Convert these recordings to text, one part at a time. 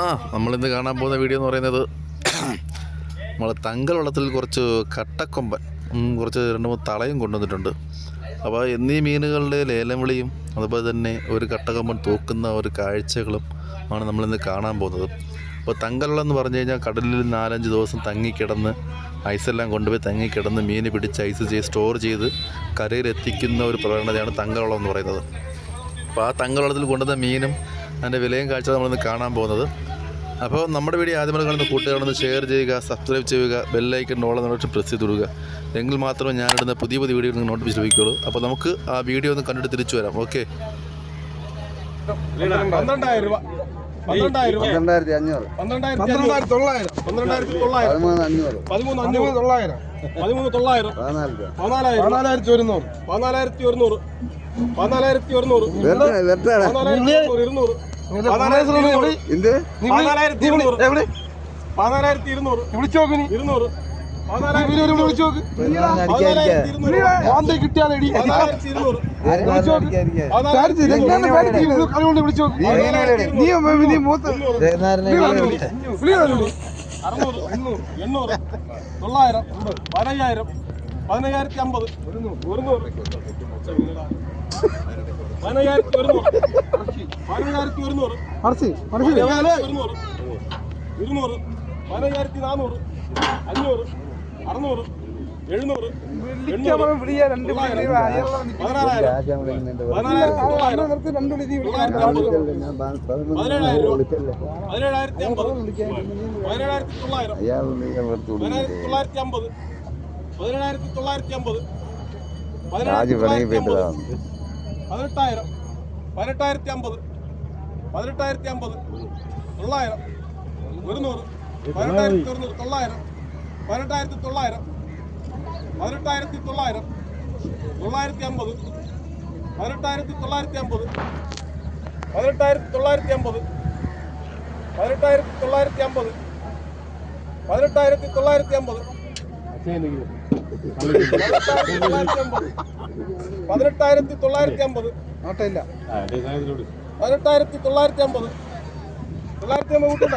ആ നമ്മളിന്ന് കാണാൻ പോകുന്ന വീഡിയോ എന്ന് പറയുന്നത് നമ്മൾ തങ്കൽ കുറച്ച് കട്ടക്കൊമ്പൻ കുറച്ച് രണ്ട് മൂന്ന് തളയും കൊണ്ടുവന്നിട്ടുണ്ട്. അപ്പോൾ എന്നീ മീനുകളുടെ ലേലം വിളിയും അതുപോലെ തന്നെ ഒരു കട്ടക്കൊമ്പൻ തൂക്കുന്ന ഒരു കാഴ്ചകളും ആണ് നമ്മളിന്ന് കാണാൻ പോകുന്നത്. അപ്പോൾ തങ്കലുള്ള എന്ന് പറഞ്ഞു കഴിഞ്ഞാൽ കടലിൽ നാലഞ്ച് ദിവസം തങ്ങിക്കിടന്ന് ഐസെല്ലാം കൊണ്ടുപോയി തങ്ങിക്കിടന്ന് മീൻ പിടിച്ച് ഐസ് ചെയ്ത് സ്റ്റോർ ചെയ്ത് കരയിലെത്തിക്കുന്ന ഒരു പ്രവണതയാണ് തങ്കവളം എന്ന് പറയുന്നത്. അപ്പോൾ ആ തങ്കവളത്തിൽ കൊണ്ടുവന്ന മീനും അതിന്റെ വിലയും കാഴ്ച നമ്മളിന്ന് കാണാൻ പോകുന്നത്. അപ്പോൾ നമ്മുടെ വീഡിയോ ആദ്യമായി കാണുന്ന കൂട്ടുകാരൊന്ന് ഷെയർ ചെയ്യുക സബ്സ്ക്രൈബ് ചെയ്യുക ബെല്ലൈക്കൺ ഓളം നോട്ട് പ്രസ് ചെയ്ത് കൊടുക്കുക എങ്കിൽ മാത്രമേ ഞാനിടുന്ന പുതിയ പുതിയ വീഡിയോ നിങ്ങൾ നോട്ടിഫിക്കേഷൻ ലഭിക്കുകയുള്ളൂ. അപ്പോൾ നമുക്ക് ആ വീഡിയോ ഒന്ന് കണ്ടിട്ട് തിരിച്ചു വരാം. ഓക്കെ പന്ത്രണ്ടായിരം രൂപ. പന്ത്രണ്ടായിരത്തി അഞ്ഞൂറ്. പന്ത്രണ്ടായിരത്തി തൊള്ളായിരം. പന്ത്രണ്ടായിരത്തി തൊള്ളായിരം. പതിമൂന്ന് അഞ്ഞൂറ്. പതിമൂന്ന് അഞ്ഞൂറ്. തൊള്ളായിരം. പതിമൂന്ന് തൊള്ളായിരം. പതിനാലായിരം. പതിനാലായിരത്തി ഒരുന്നൂറ്. പതിനാലായിരത്തി ഒരുന്നൂറ്. പതിനാലായിരത്തി ഒരുന്നൂറ്. ഇരുന്നൂറ്. പതിനാലായിരത്തി ഇരുന്നൂറ്. പതിനാലായിരത്തി ഇരുന്നൂറ്. വിളിച്ചു നോക്ക് ഇരുന്നൂറ്. പതിനാലായിരത്തി വിളിച്ചു നോക്ക്. ആന്തെ കിട്ടിയാലടി ഇരുന്നൂറ്. വിളിച്ചു നോക്ക്. വിളിച്ചു നീ നീ മൂത്ത്. അറുന്നൂറ്. എണ്ണൂറ്. എണ്ണൂറ്. തൊള്ളായിരം. പതിനയ്യായിരം. പതിനയ്യായിരത്തി അമ്പത്. ഒരുന്നൂറ്. പതിനയ്യായിരത്തി ഒരുന്നൂറ്. പതിനയ്യായിരത്തി ഒരുന്നൂറ്. ഇരുന്നൂറ് പതിനയ്യായിരത്തി നാനൂറ്. അഞ്ഞൂറ്. അറുന്നൂറ് എഴുന്നൂറ് പതിനേഴായിരത്തി തൊള്ളായിരത്തി അമ്പത്. പതിനെട്ടായിരം. പതിനെട്ടായിരത്തി അമ്പത്. പതിനെട്ടായിരത്തി അമ്പത്. തൊള്ളായിരം. ഒരുന്നൂറ്. പതിനെട്ടായിരത്തി ഒരുന്നൂറ്. തൊള്ളായിരം. പതിനെട്ടായിരത്തി തൊള്ളായിരം പതിനെട്ടായിരത്തി തൊള്ളായിരം തൊള്ളായിരത്തി അമ്പത് പതിനെട്ടായിരത്തി തൊള്ളായിരത്തി അമ്പത് പതിനെട്ടായിരത്തി തൊള്ളായിരത്തി അമ്പത് പതിനെട്ടായിരത്തി തൊള്ളായിരത്തി അമ്പത് പതിനെട്ടായിരത്തി തൊള്ളായിരത്തി അമ്പത് പതിനെട്ടായിരത്തി തൊള്ളായിരത്തി അമ്പത് നോട്ടില്ല പതിനെട്ടായിരത്തി തൊള്ളായിരത്തി അമ്പത് തൊള്ളായിരത്തി അമ്പത് കൂട്ടണ്ട.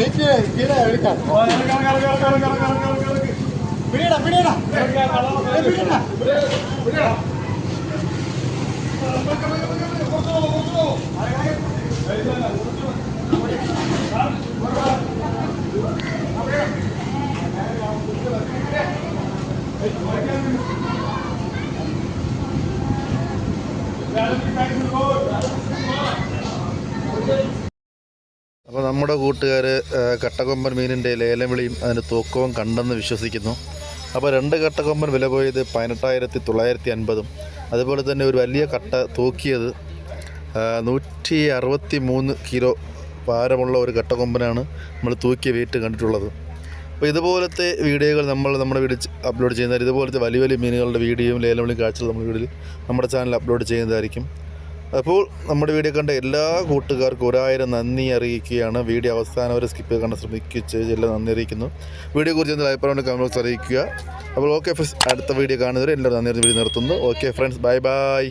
கீழே கீழே எடுக்காது பிடிடா பிடிடா பிடிடா பிடிடா Thank you. നമ്മുടെ കൂട്ടുകാർ കട്ടക്കൊമ്പൻ മീനിന്റെ ലേലം വിളിയും അതിന്റെ തൂക്കവും കണ്ടെന്ന് വിശ്വസിക്കുന്നു. അപ്പോൾ രണ്ട് കട്ടക്കൊമ്പൻ വില പോയത് പതിനെട്ടായിരത്തി തൊള്ളായിരത്തി അൻപതും. അതുപോലെ തന്നെ ഒരു വലിയ കട്ട തൂക്കിയത് നൂറ്റി അറുപത്തി മൂന്ന് കിലോ ഭാരമുള്ള ഒരു കട്ടക്കൊമ്പനാണ് നമ്മൾ തൂക്കിയ വെയിറ്റ് കണ്ടിട്ടുള്ളത്. അപ്പോൾ ഇതുപോലത്തെ വീഡിയോകൾ നമ്മൾ നമ്മുടെ വീട് അപ്ലോഡ് ചെയ്യുന്നതായിരിക്കും. ഇതുപോലത്തെ വലിയ വലിയ മീനുകളുടെ വീഡിയോയും ലേലം വിളിയും കാഴ്ചകൾ നമ്മുടെ വീട്ടിൽ നമ്മുടെ ചാനൽ അപ്ലോഡ് ചെയ്യുന്നതായിരിക്കും. അപ്പോൾ നമ്മുടെ വീഡിയോ കണ്ട എല്ലാ കൂട്ടുകാർക്കും ഒരായിരം നന്ദി അറിയിക്കുകയാണ്. വീഡിയോ അവസാനം വരെ സ്കിപ്പ് ചെയ്യാൻ ശ്രമിക്കുക എല്ലാം നന്ദി അറിയിക്കുന്നു. വീഡിയോ കുറിച്ച് എന്തെങ്കിലും അഭിപ്രായം കമൻസ് അറിയിക്കുക. അപ്പോൾ ഓക്കെ ഫ്രണ്ട്സ് അടുത്ത വീഡിയോ കാണുന്നവരെ എല്ലാവരും നന്ദി വീഡിയോ നിർത്തുന്നു. Okay friends bye bye